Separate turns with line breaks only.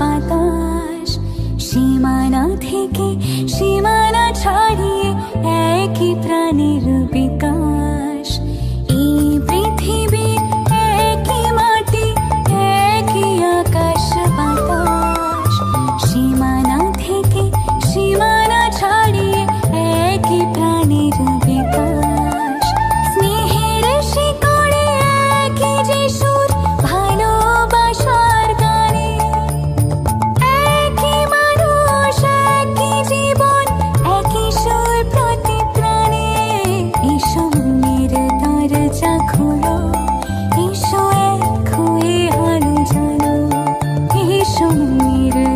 বাতাস সীমানা থেকে সীমানা ছাড়িয়ে একই প্রাণীর বিকাশ। need it.